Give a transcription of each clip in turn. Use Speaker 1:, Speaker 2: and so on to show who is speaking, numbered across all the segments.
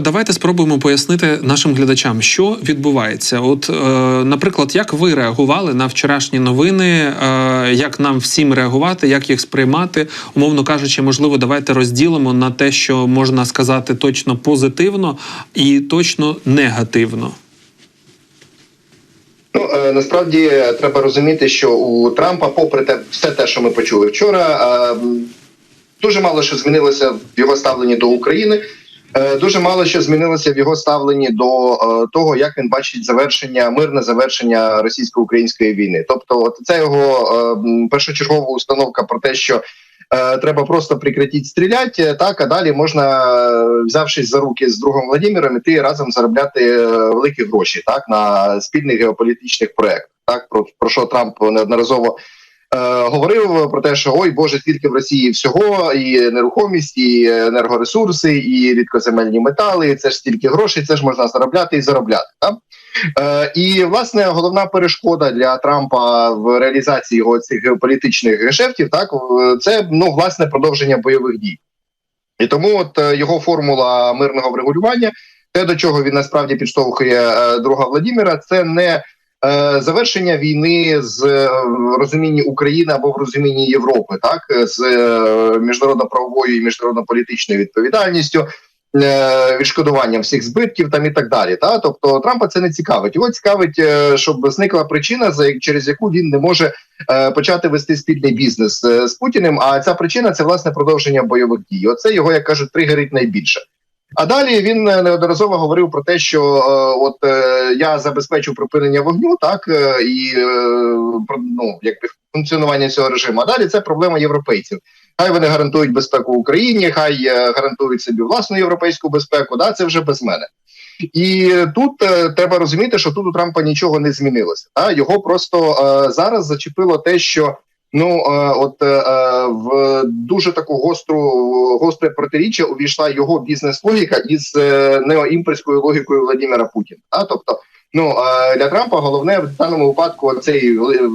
Speaker 1: Давайте спробуємо пояснити нашим глядачам, що відбувається. От, е, наприклад, як ви реагували на вчорашні новини, е, як нам всім реагувати, як їх сприймати, умовно кажучи, можливо, давайте розділимо на те, що можна сказати точно позитивно і точно негативно.
Speaker 2: Ну е, насправді треба розуміти, що у Трампа, попри те, все те, що ми почули вчора, е, дуже мало що змінилося в його ставленні до України. Е, Дуже мало що змінилося в його ставленні до е, того, як він бачить завершення мирне завершення російсько-української війни. Тобто, це його е, першочергова установка про те, що треба просто прекратити стріляти, так а далі можна, взявшись за руки з другом Владимиром, іти разом заробляти великі гроші, так на спільних геополітичних проєктах. Так про, про що Трамп неодноразово говорив про те, що ой Боже, скільки в Росії всього, і нерухомість, і енергоресурси, і рідкоземельні метали. Це ж стільки грошей, це ж можна заробляти і заробляти. Так? Е, і власне головна перешкода для Трампа в реалізації його цих геополітичних гешефтів, так це ну власне продовження бойових дій. І тому от е, його формула мирного врегулювання, те до чого він насправді підштовхує е, друга Владіміра, це не е, завершення війни з е, в розумінні України або в розумінні Європи, так з е, міжнародно-правовою і міжнародно-політичною відповідальністю. е, Відшкодуванням всіх збитків там і так далі. Та тобто Трампа це не цікавить. Його цікавить, е, щоб зникла причина, за через яку він не може е, почати вести спільний бізнес е, з Путіним. А ця причина це власне продовження бойових дій. Оце його, як кажуть, тригерить найбільше. А далі він е, неодноразово говорив про те, що е, от е, я забезпечу припинення вогню, так е, і е, ну якби функціонування цього режиму. А далі це проблема європейців. Хай вони гарантують безпеку Україні, хай е, гарантують собі власну європейську безпеку. Да, це вже без мене. І тут е, треба розуміти, що тут у Трампа нічого не змінилося. А його просто е, зараз зачепило те, що ну е, от е, в дуже таку гостру гостре протиріччя увійшла його бізнес-логіка із е, неоімперською логікою Владимира Путіна. А тобто, ну е, для Трампа головне в даному випадку цей е,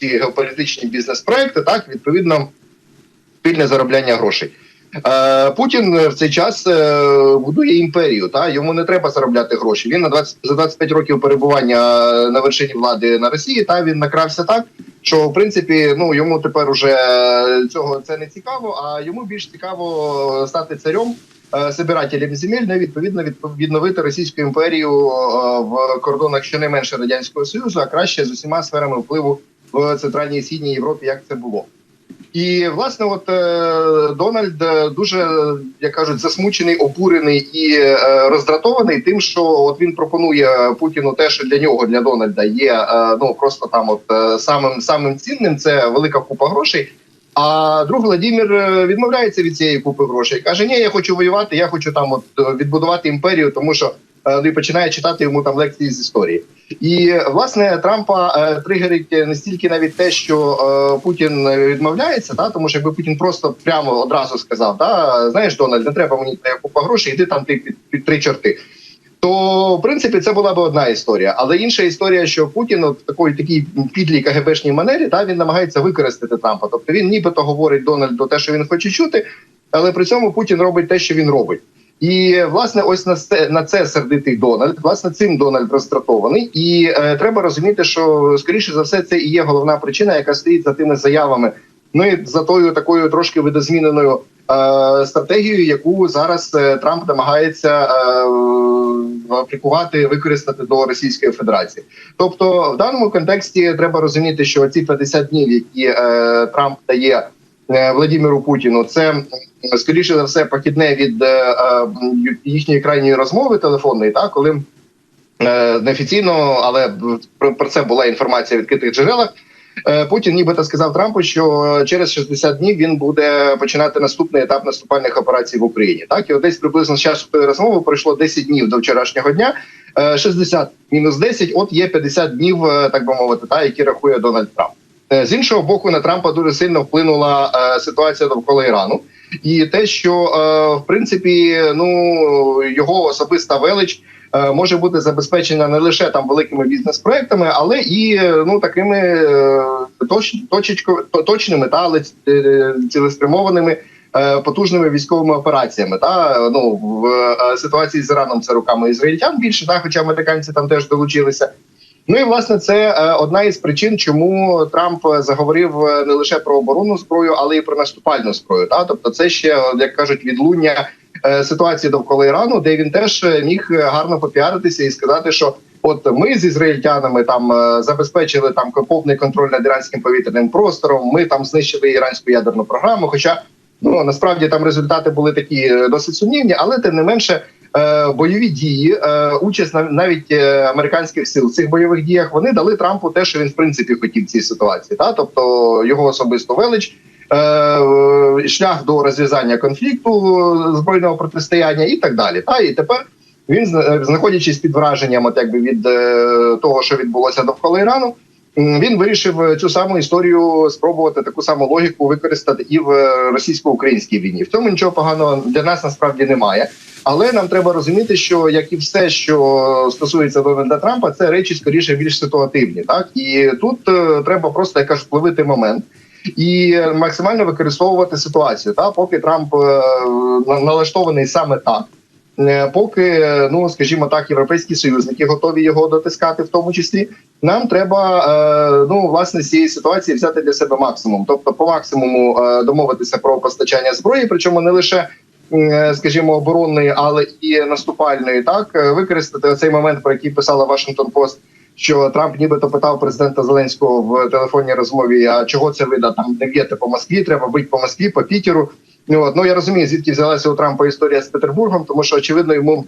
Speaker 2: ці геополітичні бізнес-проекти, так відповідно спільне заробляння грошей. Е, Путін в цей час е, будує імперію. Та йому не треба заробляти гроші. Він на 20, за 25 років перебування на вершині влади на Росії. Та він накрався так, що в принципі ну йому тепер уже цього це не цікаво. А йому більш цікаво стати царем. е, Собирателем земель, не відповідно відпо- відновити Російську імперію е, в кордонах щонайменше радянського союзу, а краще з усіма сферами впливу в центральній східній Європі, як це було. І власне, от е, Дональд е, дуже як кажуть, засмучений, обурений і е, роздратований тим, що от він пропонує Путіну те, що для нього для Дональда є ну просто там, от самим самим цінним, це велика купа грошей. А друг Владимир відмовляється від цієї купи грошей. каже: Ні, я хочу воювати, я хочу там от відбудувати імперію, тому що і починає читати йому там лекції з історії. І власне Трампа е, тригерить не стільки навіть те, що е, Путін відмовляється, та тому що якби Путін просто прямо одразу сказав: та знаєш, Дональд, не треба мені купа грошей, йди там ти під, під три чорти. То в принципі це була б одна історія, але інша історія, що Путін в такої такій підлій КГБшній манері, та він намагається використати Трампа. Тобто він нібито говорить Дональду те, що він хоче чути, але при цьому Путін робить те, що він робить. І власне, ось на це на це сердитий Дональд. Власне, цим Дональд роздратований, і е, треба розуміти, що скоріше за все це і є головна причина, яка стоїть за тими заявами. Ну і за тою такою трошки видозміненою е, стратегією, яку зараз е, Трамп намагається е, аплікувати, використати до Російської Федерації. Тобто, в даному контексті треба розуміти, що ці 50 днів, які е, Трамп дає Владимиру Путіну, це скоріше за все похідне від е, е, їхньої крайньої розмови телефонної, так коли е, неофіційно, але про, це була інформація в відкритих джерелах. Е, Путін нібито сказав Трампу, що через 60 днів він буде починати наступний етап наступальних операцій в Україні. Так і от десь приблизно з часу розмови пройшло 10 днів до вчорашнього дня. Е, 60 мінус 10, от є 50 днів, е, так би мовити, та які рахує Дональд Трамп. Е, З іншого боку, на Трампа дуже сильно вплинула е, ситуація довкола Ірану, і те, що е, в принципі ну його особиста велич може бути забезпечена не лише там великими бізнес-проектами, але і ну такими точ, точечко, точними та але цілеспрямованими потужними військовими операціями. Та ну в ситуації з Іраном це руками ізраїльтян більше, та хоча американці там теж долучилися. Ну і власне це е, одна із причин, чому Трамп заговорив е, не лише про оборонну зброю, але й про наступальну зброю. Та тобто, це ще як кажуть, відлуння е, ситуації довкола Ірану, де він теж е, міг гарно попіаритися і сказати, що от ми з ізраїльтянами там е, забезпечили там повний контроль над іранським повітряним простором. Ми там знищили іранську ядерну програму. Хоча ну насправді там результати були такі е, досить сумнівні, але тим не менше. Е, Бойові дії, е, участь навіть е, американських сил в цих бойових діях вони дали Трампу те, що він в принципі хотів в цій ситуації, та тобто його особисту велич, шлях до розв'язання конфлікту збройного протистояння і так далі. Та і тепер він знаходячись під враженням, от якби від того, що відбулося довкола Ірану. Він вирішив е, цю саму історію спробувати таку саму логіку використати і в е, російсько-українській війні. В цьому нічого поганого для нас насправді немає. Але нам треба розуміти, що як і все, що стосується Дональда Трампа, це речі скоріше більш ситуативні. Так і тут е, треба просто як кажуть, впливити момент і максимально використовувати ситуацію. Та поки Трамп на- налаштований саме так. Е, Поки, е, ну скажімо так, європейські союзники готові його дотискати, в тому числі, нам треба е, ну власне з цієї ситуації взяти для себе максимум, тобто по максимуму домовитися про постачання зброї, причому не лише скажімо, оборонної, але і наступальної, так використати цей момент, про який писала Вашингтон Пост. Що Трамп нібито питав президента Зеленського в телефонній розмові: а чого це ви да, там не б'єте по Москві? Треба бити по Москві, по Пітеру. Ну, от, ну я розумію, звідки взялася у Трампа історія з Петербургом, тому що очевидно йому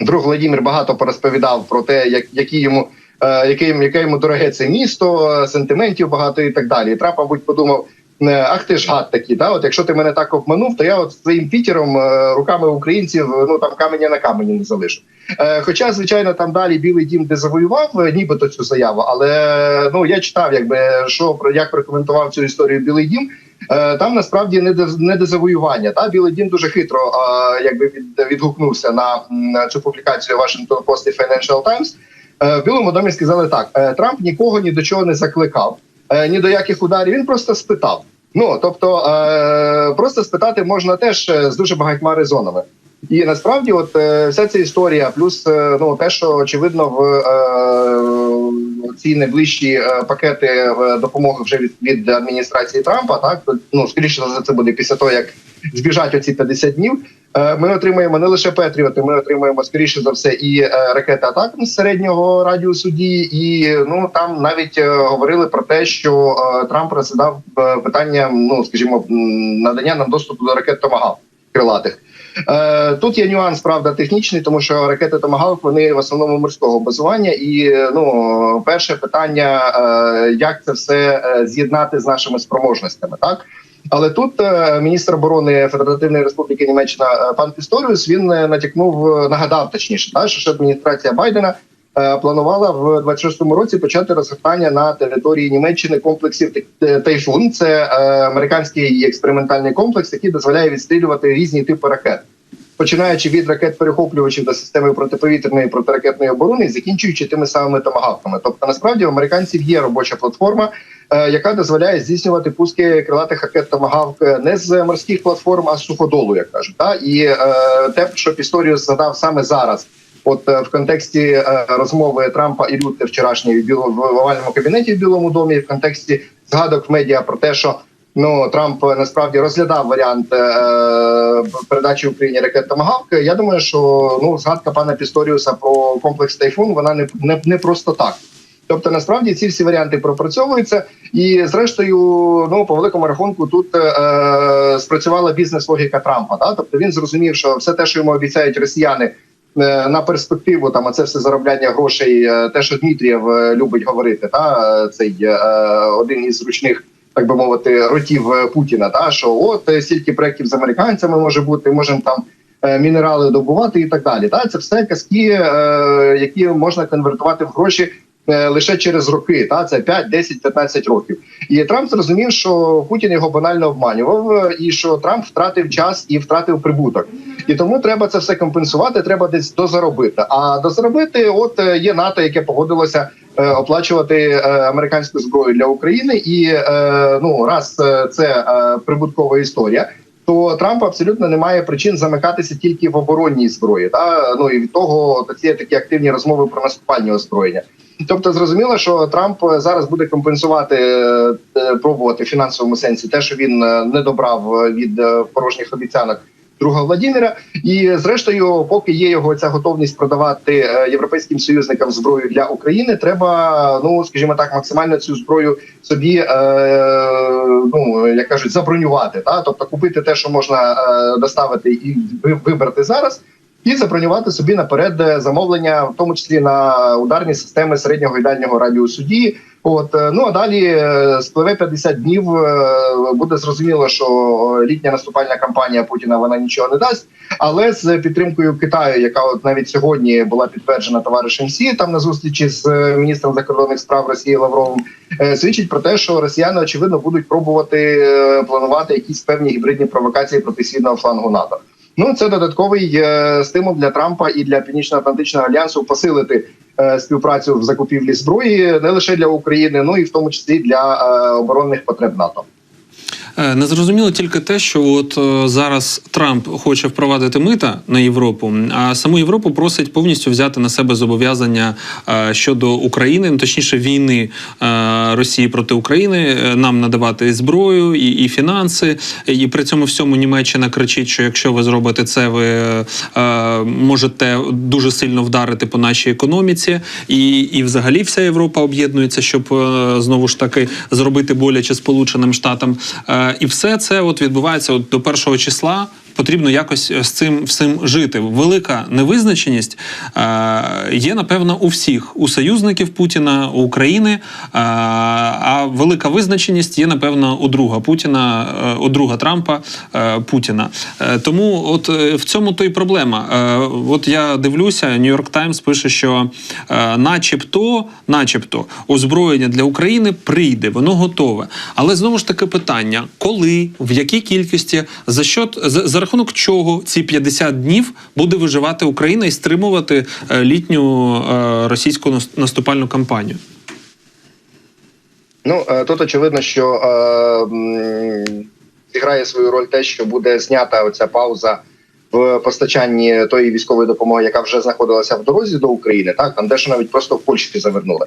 Speaker 2: друг Владимир багато порозповідав про те, як які йому е, яке, йому- яке йому дороге це місто, е, сентиментів багато і так далі. І Трамп, мабуть, подумав. е, Ах ти ж гад такий, да? От якщо ти мене так обманув, то я от своїм пітером руками українців ну там каменя на камені не залишу. Хоча, звичайно, там далі Білий Дім де завоював нібито цю заяву, але ну я читав, якби що як прокоментував цю історію Білий Дім. Е, Там насправді не де не де завоювання. Та Білий Дім дуже хитро е, якби від, відгукнувся на, на цю публікацію Washington Post і Financial Times. Е, В Білому домі сказали так: е, Трамп нікого ні до чого не закликав, ні до яких ударів. Він просто спитав. Ну тобто, просто спитати можна теж з дуже багатьма резонами. І насправді, от вся ця історія, плюс ну те, що очевидно в ці найближчі е, пакети е, допомоги вже від, від адміністрації Трампа, так ну скоріше за це буде після того, як збіжать оці 50 днів. Е, Ми отримаємо не лише Петріоти, ми отримаємо скоріше за все і ракети атак середнього радіусу дії. І ну там навіть говорили про те, що Трамп розглядав питання, ну скажімо, надання нам доступу до ракет Томагав крилатих. Е, Тут є нюанс, правда, технічний, тому що ракети Томагавк вони в основному морського базування. І ну перше питання, е, як це все е, з'єднати з нашими спроможностями, так. Але тут міністр оборони Федеративної Республіки Німеччина пан Пісторіус він натякнув, нагадав точніше, та що адміністрація Байдена планувала в 26-му році почати розгортання на території Німеччини комплексів «Тай- Тайфун. Це е, американський експериментальний комплекс, який дозволяє відстрілювати різні типи ракет. Починаючи від ракет перехоплювачів до системи протиповітряної протиракетної оборони, і закінчуючи тими самими томагавками. Тобто, насправді у американців є робоча платформа, е, яка дозволяє здійснювати пуски крилатих ракет Томагавк не з морських платформ, а з суходолу, як кажуть. Та і е, те, що Пісторіус згадав саме зараз. От е, в контексті е, розмови Трампа і Рютте вчорашньої в овальному кабінеті в Білому домі, в контексті згадок в медіа про те, що ну Трамп е, насправді розглядав варіант е, передачі Україні ракет Томагавк. Я думаю, що ну згадка пана Пісторіуса про комплекс Тайфун вона не, не, не просто так. Тобто, насправді ці всі варіанти пропрацьовуються, і зрештою, ну по великому рахунку, тут е, спрацювала бізнес-логіка Трампа. Да? Тобто він зрозумів, що все те, що йому обіцяють росіяни на перспективу, там це все заробляння грошей, е, те, що Дмитрієв е, любить говорити, та е, цей е, один із зручних. Так би мовити, ротів е, Путіна, та що от е, стільки проєктів з американцями може бути, можемо там е, мінерали добувати і так далі. Та це все казки, е, які можна конвертувати в гроші е, лише через роки. Та це 5, 10, 15 років. І Трамп зрозумів, що Путін його банально обманював, е, і що Трамп втратив час і втратив прибуток. І тому треба це все компенсувати. Треба десь дозаробити. А дозаробити, от е, є НАТО, яке погодилося е, оплачувати е, американську зброю для України, і е, ну раз е, це е, прибуткова історія. то Трамп абсолютно не має причин замикатися тільки в оборонній зброї. Та ну і від того такі такі активні розмови про наступальні озброєння. Тобто, зрозуміло, що Трамп зараз буде компенсувати, е, е, пробувати в фінансовому сенсі те, що він е, не добрав від порожніх обіцянок друга Владіміра. І зрештою, поки є його ця готовність продавати європейським союзникам зброю для України, треба, ну скажімо так, максимально цю зброю собі, ну як кажуть, забронювати. Та тобто купити те, що можна доставити і ви- вибрати зараз. І забронювати собі наперед е, замовлення, в тому числі на ударні системи середнього і дальнього радіусу дії. От е, ну а далі е, спливе 50 днів. Буде зрозуміло, що літня наступальна кампанія Путіна вона нічого не дасть. Але з підтримкою Китаю, яка от навіть сьогодні була підтверджена товаришем Сі, там на зустрічі з міністром закордонних справ Росії Лавровим, свідчить про те, що росіяни очевидно будуть пробувати планувати якісь певні гібридні провокації проти східного флангу НАТО. Ну це додатковий е, стимул для Трампа і для Північно-Атлантичного альянсу посилити е, співпрацю в закупівлі зброї не лише для України, ну і в тому числі для е, оборонних потреб НАТО.
Speaker 1: Е, Незрозуміло тільки те, що от е, зараз Трамп хоче впровадити мита на Європу, а саму Європу просить повністю взяти на себе зобов'язання е, щодо України, ну, точніше війни Росії проти України, нам надавати зброю і, і фінанси. І при цьому всьому Німеччина кричить, що якщо ви зробите це, ви можете дуже сильно вдарити по нашій економіці, і, і взагалі вся Європа об'єднується, щоб знову ж таки зробити боляче Сполученим Штатам. Е, І все це от відбувається от до першого числа. Потрібно якось з цим всім жити. Велика невизначеність е, є, напевно, у всіх у союзників Путіна, у України. Е, а велика визначеність є, напевно, у друга Путіна, е, у друга Трампа е, Путіна. Е, тому, от е, в цьому то й проблема. Е, от я дивлюся, Нью-Йорк Таймс пише, що е, начебто, начебто, озброєння для України прийде, воно готове. Але знову ж таки питання: коли, в якій кількості, за що за, за рахунок чого ці 50 днів буде виживати Україна і стримувати е, літню е, російську нас- наступальну кампанію?
Speaker 2: Ну е, тут очевидно, що е, свою роль те, що буде знята оця пауза в постачанні тої військової допомоги, яка вже знаходилася в дорозі до України. Так там дещо навіть просто в Польщі завернули.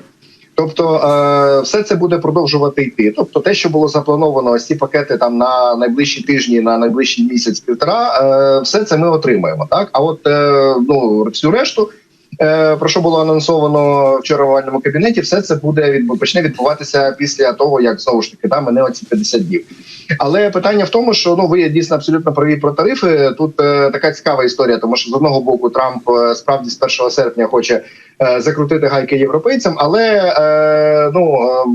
Speaker 2: Тобто, е, все це буде продовжувати йти. Тобто, те, що було заплановано, ось ці пакети там на найближчі тижні, на найближчий місяць півтора, е, все це ми отримаємо. Так, а от е, ну всю решту. Е, Про що було анонсовано вчора в овальному кабінеті, все це буде відбу- почне відбуватися після того, як знову ж таки да, мене оці 50 днів. Але питання в тому, що ну ви дійсно абсолютно праві про тарифи. Тут е, така цікава історія, тому що з одного боку Трамп е, справді з 1 серпня хоче закрутити гайки європейцям, але ну е,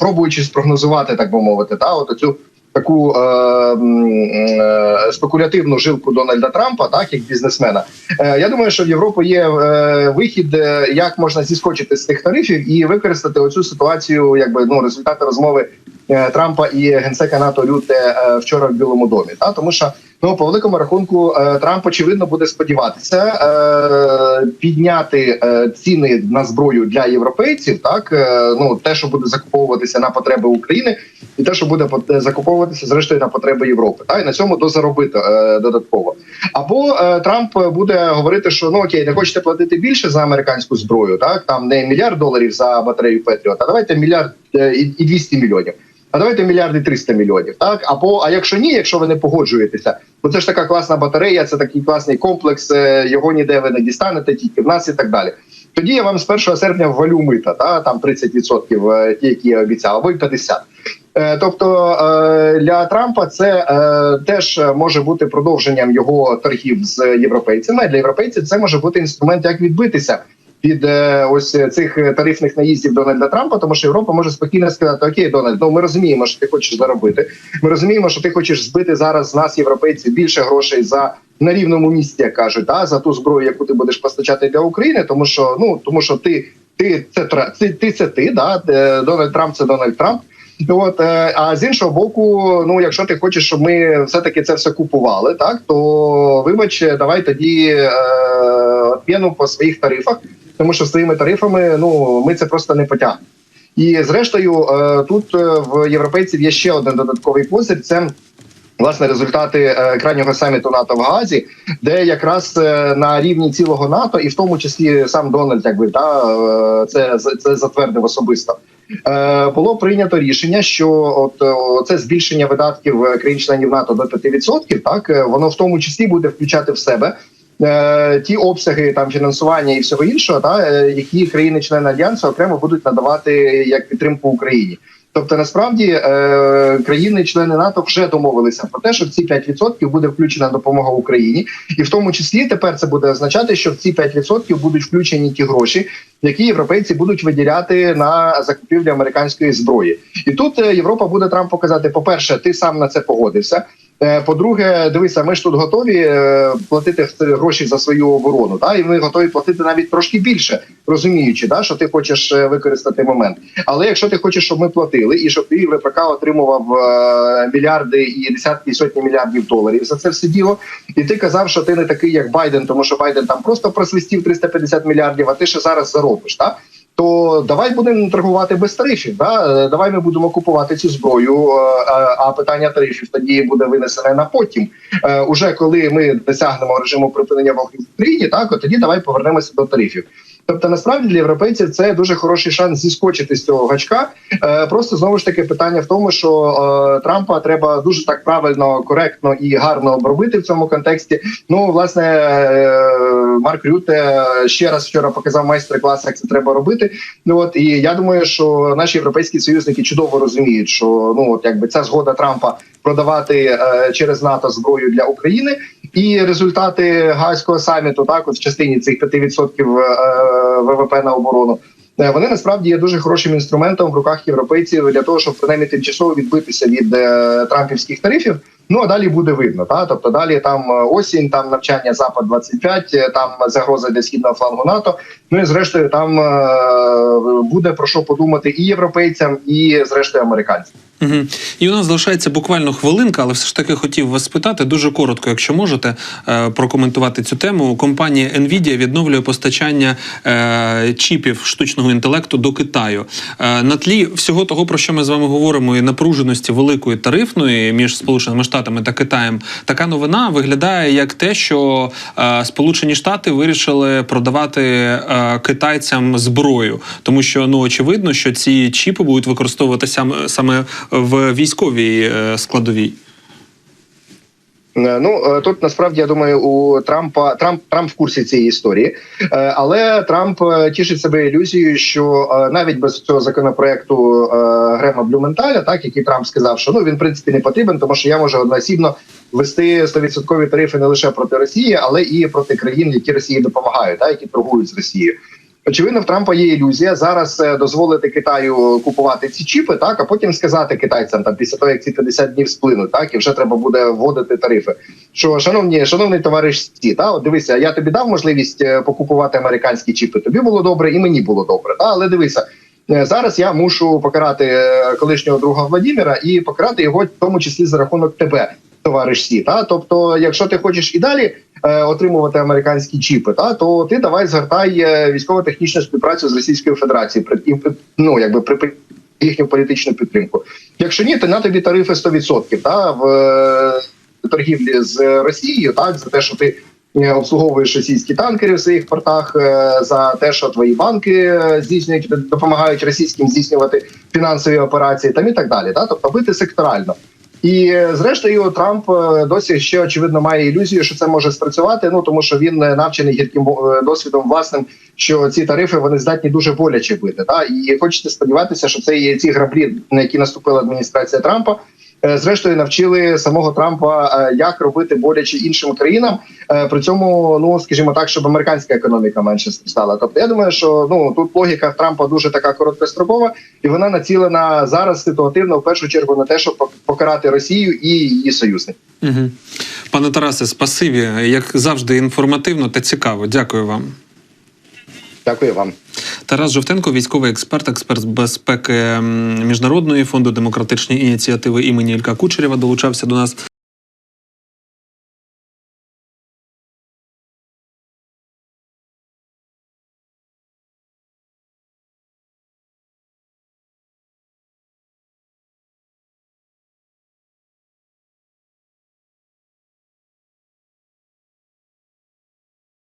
Speaker 2: пробуючи спрогнозувати, так би мовити, та от цю таку е, е, спекулятивну жилку Дональда Трампа, так як бізнесмена. Е, я думаю, що в Європу є е, вихід, е, як можна зіскочити з тих тарифів і використати оцю ситуацію, якби ну результати розмови е, Трампа і генсека НАТО Люте е, вчора в Білому домі. Та тому що ну по великому рахунку е, Трамп очевидно буде сподіватися е, підняти е, ціни на зброю для європейців. Так ну те, що буде закуповуватися на потреби України, і те, що буде закуповуватися зрештою на потреби Європи, та і на цьому дозаробити е, додатково. Або Трамп буде говорити, що ну окей, не хочете платити більше за американську зброю, так там не мільярд доларів за батарею Петріот, а давайте мільярд і 200 мільйонів. А давайте мільярд і 300 мільйонів. Так або а якщо ні, якщо ви не погоджуєтеся, бо це ж така класна батарея, це такий класний комплекс. е, Його ніде ви не дістанете, тільки в нас і так далі. Тоді я вам з 1 серпня ввалю мита, та там 30% е, ті, які я обіцяв, або й 50%. Е, Тобто для Трампа це теж може бути продовженням його торгів з європейцями. Для європейців це може бути інструмент, як відбитися від е, ось цих тарифних наїздів Дональда Трампа, тому що Європа може спокійно сказати: Окей, Дональд, ну ми розуміємо, що ти хочеш заробити. Ми розуміємо, що ти хочеш збити зараз з нас, європейців, більше грошей за на рівному місці, як кажуть, да, за ту зброю, яку ти будеш постачати для України, тому що ну тому що ти. Ти це ти, ти це ти, да Е, Дональд Трамп це Дональд Трамп. От е, а з іншого боку, ну якщо ти хочеш, щоб ми все таки це все купували, так то вибач, давай тоді е, по своїх тарифах, тому що своїми тарифами ну ми це просто не потягнемо. І зрештою, е, тут е, в європейців є ще один додатковий козир. Це Власне, результати крайнього саміту НАТО в Гаазі, де якраз на рівні цілого НАТО, і в тому числі сам Дональд, якби та це, це затвердив особисто. Е, було прийнято рішення, що от е, це збільшення видатків е, країн-членів НАТО до 5%, Так воно в тому числі буде включати в себе ті обсяги там фінансування і всього іншого, та які країни-члени альянсу окремо будуть надавати як підтримку Україні. Тобто, насправді е, країни-члени НАТО вже домовилися про те, що в ці 5% буде включена допомога Україні, і в тому числі тепер це буде означати, що в ці 5% будуть включені ті гроші, які європейці будуть виділяти на закупівлю американської зброї. І тут е, Європа буде Трампу казати: по перше, ти сам на це погодився. Е, По-друге, дивися, ми ж тут готові е, платити гроші за свою оборону, та і ми готові платити навіть трошки більше, розуміючи, да, що ти хочеш е, використати момент. Але якщо ти хочеш, щоб ми платили, і щоб ти ВПК отримував мільярди і десятки і сотні мільярдів доларів за це все діло, і ти казав, що ти не такий, як Байден, тому що Байден там просто просвистів 350 мільярдів, а ти ще зараз заробиш, так? То давай будемо торгувати без тарифів. Да? Е, Давай ми будемо купувати цю зброю. е, а- А питання тарифів тоді буде винесене на потім. Е, Уже коли ми досягнемо режиму припинення вогню в Україні, так тоді давай повернемося до тарифів. Тобто, насправді для європейців це дуже хороший шанс зіскочити з цього гачка. Е, Просто знову ж таки питання в тому, що е, Трампа треба дуже так правильно, коректно і гарно обробити в цьому контексті. Ну, власне, е, Марк Рюте ще раз вчора показав майстер-клас, як це треба робити. Ну от і я думаю, що наші європейські союзники чудово розуміють, що ну от якби ця згода Трампа продавати е, через НАТО зброю для України. І результати Гаазького саміту, так от в частині цих 5% е, ВВП на оборону, е, вони насправді є дуже хорошим інструментом в руках європейців для того, щоб принаймні тимчасово відбитися від трампівських тарифів. Ну а далі буде видно. Та тобто далі там осінь, там навчання запад 25 е, там загроза для східного флангу НАТО. Ну і зрештою, там буде про що подумати і європейцям, і зрештою американцям.
Speaker 1: Угу. І у нас залишається буквально хвилинка, але все ж таки хотів вас спитати дуже коротко, якщо можете е, прокоментувати цю тему. Компанія Nvidia відновлює постачання е, чіпів штучного інтелекту до Китаю. Е, на тлі всього того, про що ми з вами говоримо, і напруженості великої тарифної між Сполученими Штатами та Китаєм, така новина виглядає як те, що Сполучені Штати вирішили продавати китайцям зброю, тому що ну очевидно, що ці чіпи будуть використовуватися саме- саме в військовій е, складовій.
Speaker 2: Е, Ну е, тут насправді я думаю, у Трампа Трамп Трамп в курсі цієї історії, але Трамп тішить себе ілюзією, що навіть без цього законопроекту Грема Блюменталя, так який Трамп сказав, що ну він в принципі не потрібен, тому що я можу одноосібно ввести 100% тарифи не лише проти Росії, але і проти країн, які Росії допомагають, так, які торгують з Росією. Очевидно, в Трампа є ілюзія зараз е, дозволити Китаю купувати ці чіпи, так а потім сказати китайцям там після того, як ці 50 днів сплинуть, так і вже треба буде вводити тарифи. Що шановні, шановний товариш Сі, та от дивися, я тобі дав можливість е, покупувати американські чіпи. Тобі було добре, і мені було добре. Та але дивися. е, Зараз я мушу покарати колишнього друга Владіміра і покарати його в тому числі за рахунок тебе, товариш Сі. Та тобто, якщо ти хочеш і далі отримувати американські чіпи, та то ти давай згортай е, військово-технічну співпрацю з Російською Федерацією при ну якби при їхню політичну підтримку. Якщо ні, то на тобі тарифи 100%, та в е, торгівлі з Росією, так за те, що ти. е, Обслуговуєш російські танкери в своїх портах е, за те, що твої банки е, здійснюють, допомагають російським здійснювати фінансові операції, там і так далі. Та? Тобто бити секторально. І е, зрештою Трамп е, досі ще очевидно має ілюзію, що це може спрацювати. Ну тому що він е, навчений гірким досвідом власним, що ці тарифи вони здатні дуже боляче бити. Та і хочете сподіватися, що це є ці граблі, на які наступила адміністрація Трампа. Е, Зрештою навчили самого Трампа, е, як робити боляче іншим країнам. Е, При цьому, ну скажімо так, щоб американська економіка менше страждала. Тобто, я думаю, що ну тут логіка Трампа дуже така короткострокова, і вона націлена зараз ситуативно в першу чергу на те, щоб покарати Росію і її союзників.
Speaker 1: Угу. Пане Тарасе, спасибі, як завжди, інформативно та цікаво. Дякую вам.
Speaker 2: Дякую вам.
Speaker 1: Тарас Жовтенко, військовий експерт, експерт з безпеки міжнародної фонду демократичні ініціативи імені Ілька Кучерєва, долучався до нас.